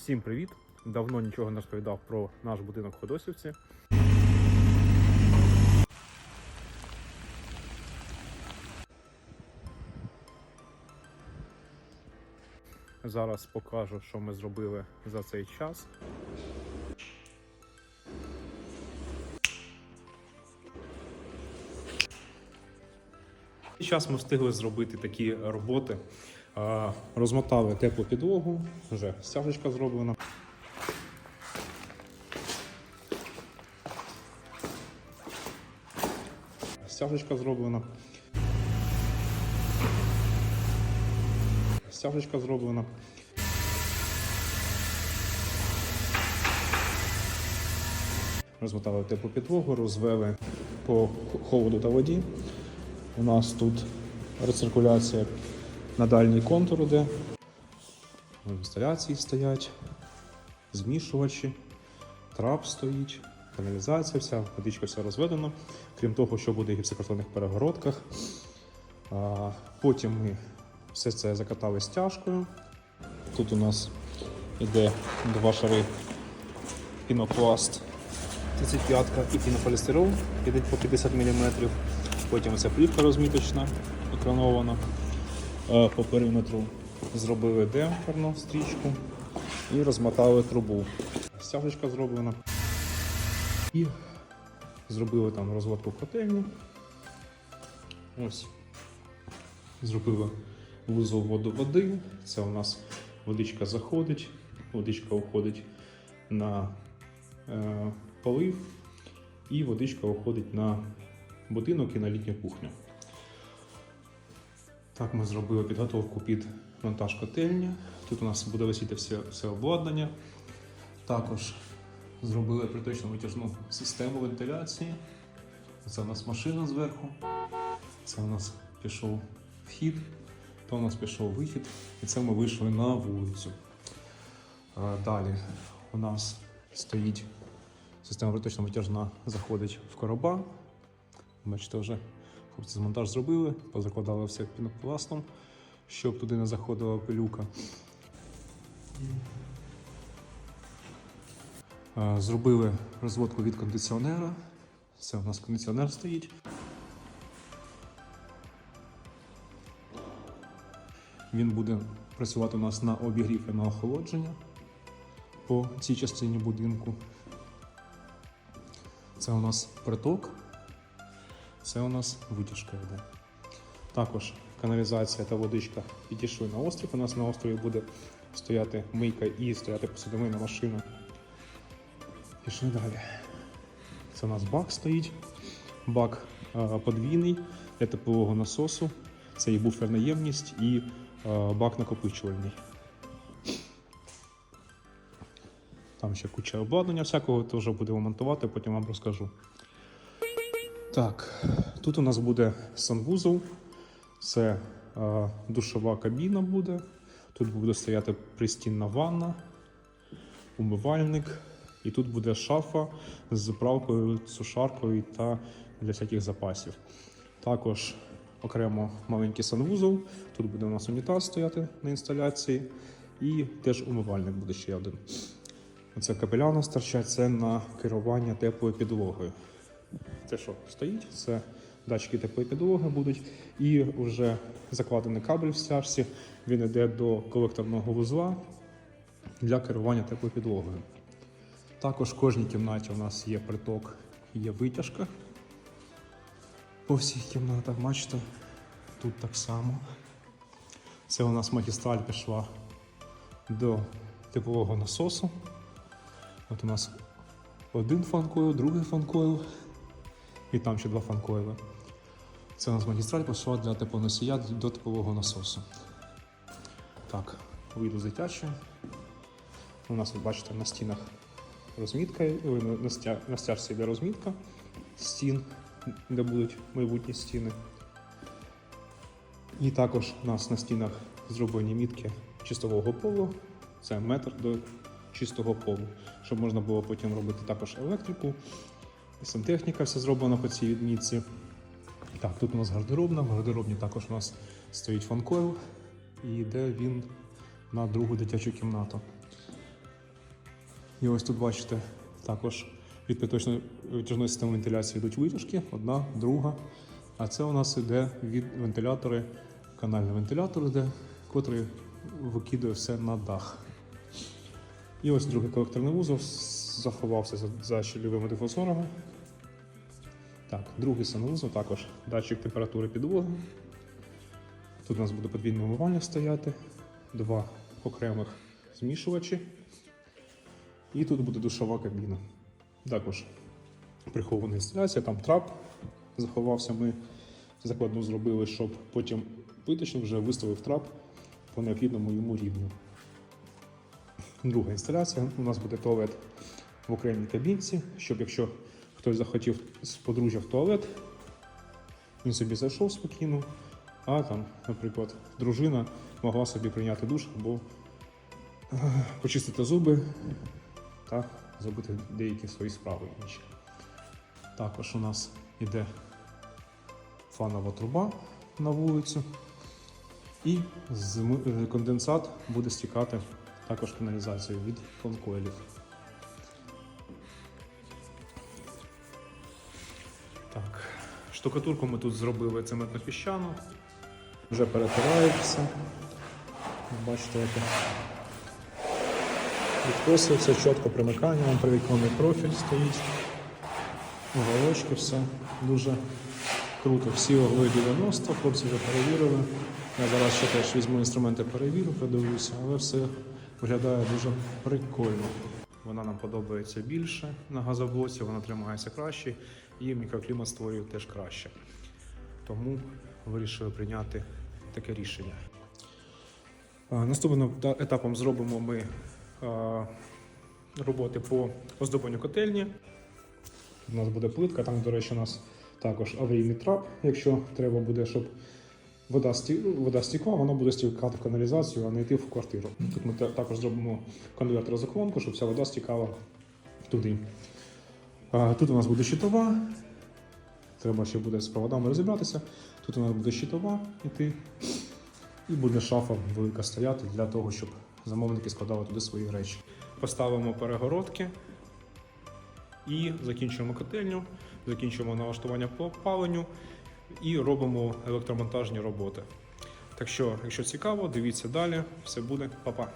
Всім привіт! Давно нічого не розповідав про наш будинок в Ходосівці. Зараз покажу, що ми зробили за цей час. Зараз ми встигли зробити такі роботи. Розмотали теплу підлогу, вже стяжечка зроблена. Стяжечка зроблена. Стяжечка зроблена. Розмотали теплу підлогу, розвели по холоду та воді. У нас тут рециркуляція на дальній контур іде. Інсталяції стоять, змішувачі, трап стоїть, каналізація, вся водичка вся розведена. Крім того, що буде в гіпсокартонних перегородках. Потім ми все це закатали стяжкою. Тут у нас іде два шари пінопласт 35 і пінополістирол, ідуть по 50 мм. Потім ця плівка розміточна, екранована. Е, По периметру зробили демпферну стрічку і розмотали трубу. Стяжечка зроблена. І зробили там розводку котельні. Ось. Зробили вузол воду води. Це у нас водичка заходить, водичка уходить на е, полив, і водичка уходить на будинок і на літню кухню. Так, ми зробили підготовку під монтаж котельні. Тут у нас буде висіти все, все обладнання. Також зробили приточну витяжну систему вентиляції. Це у нас машина зверху. Це у нас пішов вхід, то у нас пішов вихід, і це ми вийшли на вулицю. Далі у нас стоїть система приточна витяжна, заходить в короба. Бачите, вже хлопці з монтаж зробили, позакладали все пінопластом, щоб туди не заходила пилюка. Е, Зробили розводку від кондиціонера. Це у нас кондиціонер стоїть. Він буде працювати у нас на обігрів і на охолодження по цій частині будинку. Це у нас приток, це у нас витяжка йде. Також каналізація та водичка підійшли на острів. У нас на острові буде стояти мийка і стояти посудомийна машина. Пішли далі. Це у нас бак стоїть. Бак е, подвійний для теплового насосу. Це і буферна ємність, і е, бак накопичувальний. Там ще куча обладнання всякого, теж будемо монтувати, потім вам розкажу. Так, тут у нас буде санвузол, це е, душова кабіна буде. Тут буде стояти пристінна ванна, умивальник, і тут буде шафа з заправкою, сушаркою та для всяких запасів. Також окремо маленький санвузол. Тут буде у нас унітаз стояти на інсталяції, і теж умивальник буде ще один. Оце капеля у нас торчать, це на керування теплою підлогою. Це що стоїть? Це датчики теплої підлоги будуть. І вже закладений кабель в стяжці. Він йде до колекторного вузла для керування теплою підлогою. Також в кожній кімнаті у нас є приток, є витяжка. По всіх кімнатах, бачите, тут так само. Це у нас магістраль пішла до теплового насосу. От у нас один фанкойл, другий фанкойл і там ще два фанкойли. Це у нас магістраль пішла для теплоносія до теплового насосу. Так, вийду з дитячої. У нас, ви бачите, на стінах розмітка, на стяжці йде розмітка стін, де будуть майбутні стіни. І також у нас на стінах зроблені мітки чистового полу. Це метр до чистого полу, щоб можна було потім робити також електрику. Сантехніка все зроблена по цій відмітці. Так, тут у нас гардеробна. В гардеробні також у нас стоїть фанкойл і йде він на другу дитячу кімнату. І ось тут бачите також від приточної системи вентиляції йдуть витяжки, одна, друга. А це у нас іде від вентилятори, канальний вентилятор йде, котрий викидує все на дах. І ось другий колекторний вузол заховався за, за щільовими дифузорами. Так, другий санвузол також датчик температури підлоги. Тут у нас буде подвійне умивальник стояти, два окремих змішувачі. І тут буде душова кабіна. Також прихована інсталяція, там трап заховався. Ми закладну зробили, щоб потім виточник вже виставив трап по необхідному йому рівню. Друга інсталяція. У нас буде туалет в окремій кабінці, щоб якщо хтось захотів з подружжя в туалет, він собі зайшов спокійно, а там, наприклад, дружина могла собі прийняти душ або е, почистити зуби та зробити деякі свої справи інші. Також у нас іде фанова труба на вулицю. І е, конденсат буде стікати також каналізацією від фонкойлів. Так, штукатурку ми тут зробили цементно-піщану. Вже перетирається. Бачите, яке відкоси, чітко примикання, вам привіконний профіль стоїть. Уголочки, все дуже круто. Всі угли 90, хлопці вже перевірили. Я зараз ще теж візьму інструменти перевірю, подивлюся, але все виглядає дуже прикольно. Вона нам подобається більше на газоблоці, вона тримається краще і мікроклімат створює теж краще. Тому вирішили прийняти таке рішення. Наступним етапом зробимо ми роботи по оздобленню котельні. У нас буде плитка, там, до речі, у нас також аварійний трап, якщо треба буде, щоб вода, вода стікла, вона буде стікати в каналізацію, а не йти в квартиру. Тут ми також зробимо конвертер заклонку, щоб вся вода стікала туди. Тут у нас буде щитова. Треба ще буде з проводами розібратися. Тут у нас буде щитова йти. І буде шафа велика стояти для того, щоб замовники складали туди свої речі. Поставимо перегородки і закінчуємо котельню, закінчуємо налаштування по опаленню і робимо електромонтажні роботи. Так що, якщо цікаво, дивіться далі, все буде, Па-па.